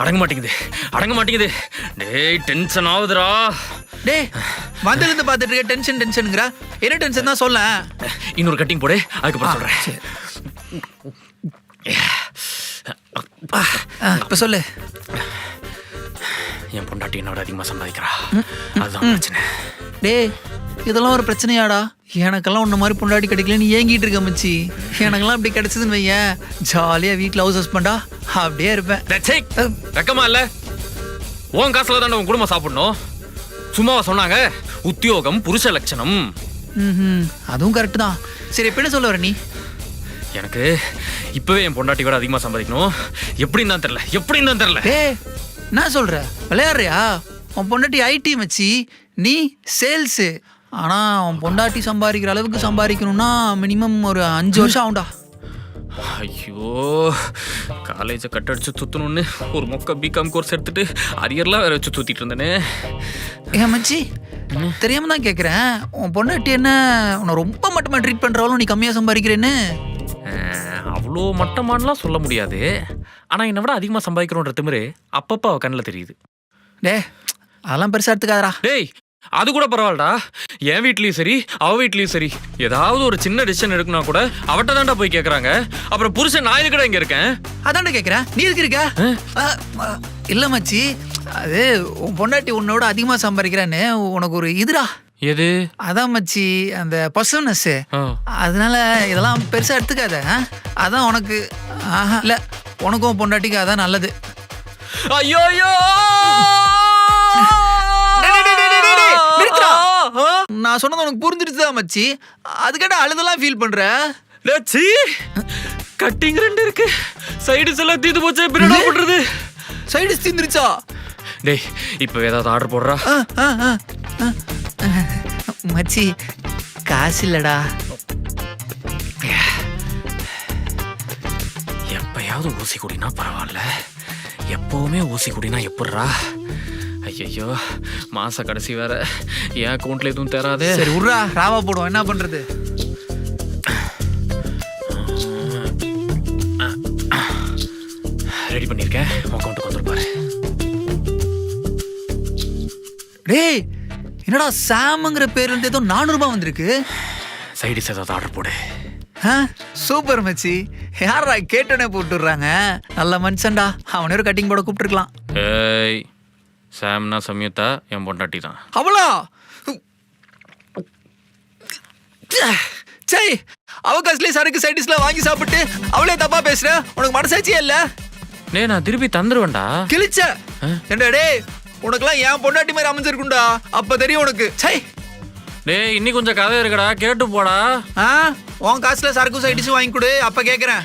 அடங்க மாட்டேங்குது அடங்க மாட்டேங்குது. டேய் டென்ஷன் ஆகுதுடா டேய் வந்திருந்து பார்த்துட்டு இருக்க டென்ஷன் டென்ஷனுங்கிறா என்ன டென்ஷன் தான் சொல்ல இன்னொரு கட்டிங் போடு அதுக்கப்புறம் சொல்றேன். இப்போ சொல்லு. என் பொண்டாட்டி என்னோட அதிகமா சம்பாதிக்கிறா. அதுதான் பிரச்சனை. டேய் இதெல்லாம் ஒரு பிரச்சனையாடா. எனக்கெல்லாம் உன்ன மாதிரி பொண்டாட்டி கிடைக்கலன்னு ஏங்கிட்டு இருக்க மச்சி. எனக்கெல்லாம் அப்படி கிடைச்சதுன்னு வையேன். ஜாலியாக வீட்டில் ஹவுஸ் ஹஸ்பண்டா அப்படியே இருப்பேன். வெக்கமா இல்ல? உன் காசுல தானே உன் குடும்பம் சாப்பிடணும். சும்மாவா சொன்னாங்க? உத்தியோகம் புருஷ லட்சணம். அதுவும் கரெக்டு தான். சரி இப்போ என்ன சொல்ல வர நீ? எனக்கு இப்பவே என் பொண்டாட்டி விட அதிகமா சம்பாதிக்கணும். எப்படின்னு தான் தெரியல. எப்படின்னு தான் தெரியல. டேய் என்ன சொல்ற? விளையாடுறியா? உன் பொண்டாட்டி ஐடி மச்சி. நீ சேல்ஸு ஆனால் உன் பொண்டாட்டி சம்பாதிக்கிற அளவுக்கு சம்பாதிக்கணும்னா மினிமம் ஒரு அஞ்சு வருஷம் ஆகும்டா. ஐயோ காலேஜை கட்டடிச்சு சுத்தணும்னு ஒரு மொக்க பிகாம் கோர்ஸ் எடுத்துட்டு அரியர்லாம் வேற வச்சு சுத்திட்டு இருந்தேனே. ஏன் மச்சி தெரியாம தான் கேட்குறேன் உன் பொண்டாட்டி என்ன உன்னை ரொம்ப மட்டமாக ட்ரீட் பண்ணுறாலும் நீ கம்மியாக சம்பாதிக்கிறேன்னு? அவ்வளோ மட்டமானலாம் சொல்ல முடியாது. ஆனா என்னை விட அதிகமா சம்பாதிக்கிறோன்ற திமிரு அப்பப்போ அவ கண்ணில் தெரியுது. டே அதெல்லாம் பெருசாக எடுத்துக்காதடா. டேய் அது கூட பரவாயில்லடா. என் வீட்லயும் சரி அவ வீட்லயும் சரி. ஏதாவது ஒரு சின்ன டிசிஷன் எடுக்கணும்னா கூட அவட்ட தான்டா போய் கேக்குறாங்க. அப்புறம் புருஷன் நான் இதுக்கட இங்க இருக்கேன்? அதான்டா கேட்குறேன் நீ எதுக்கு இருக்க? இல்ல மச்சி அது உன் பொண்டாட்டி உன்னோட அதிகமாக சம்பாதிக்கிறேன்னு உனக்கு ஒரு இதுடா. எது? அதான் மச்சி அந்த பசுனஸ். அதனால இதெல்லாம் பெருசாக எடுத்துக்காத? அதான் உனக்கு ஆஹா இல்லை உனக்கும் உன் பொண்டாட்டிக்கு அதான் நல்லது. ஐயோ! நான் சொன்னது உனக்கு புரிஞ்சிருச்சு தான் மச்சி அதுக்கிட்ட அழுதெல்லாம் ஃபீல் பண்ற? லட்சி கட்டிங் ரெண்டு இருக்கு. சைடு எல்லாம் தீது போச்சு. எப்படி என்ன பண்றது? சைடு தீந்துருச்சா? டேய் இப்போ ஏதாவது ஆர்டர் போடுறா. மச்சி காசு இல்லடா. எப்பயாவது ஊசி குடினா பரவாயில்ல. எப்பவுமே ஊசி குடினா எப்படிரா ஐயோ மாச கடைசி வேற. என் அக்கௌண்ட்ல எதுவும் தராதே. சரி விட்றா ராவா போடுவோம். என்ன பண்றது? ரெடி பண்ணியிருக்கேன். அக்கௌண்ட்டுக்கு வந்துருப்பாரு டேய் என்னடா சாமுங்கிற பேர்ல இருந்து ஏதோ நானூறுபா வந்திருக்கு? சைடிஸ் ஏதாவது ஆர்டர் போடு. ஆ, சூப்பர் மச்சி. யாரா கேட்டனே போட்டுடுறாங்க. நல்ல மனுஷன்டா. அவனே ஒரு கட்டிங் போட கூப்பிட்டுருக்கலாம். ஏய் சாம்னா சம்யுக்தா என் பொண்டாட்டி தான். அவளா? சை அவ காசுலயே சரக்கு சைடிஸ்ல வாங்கி சாப்பிட்டு அவளே தப்பா பேசுற? உனக்கு மனசாட்சியே இல்ல? டேய் நான் திருப்பி தந்துருவேன்டா. கிழிச்ச? ஏண்டா டேய் உனக்கெல்லாம் என் பொண்டாட்டி மாதிரி அமைஞ்சிருக்கும்டா. அப்ப தெரியும் உனக்கு. சை. டேய் இன்னி கொஞ்சம் கதை இருக்குடா. கேட்டு போடா. ஆ? உன் காசுல சரக்கு சைடிஸும் வாங்கி கொடு. அப்ப கேக்குறேன்.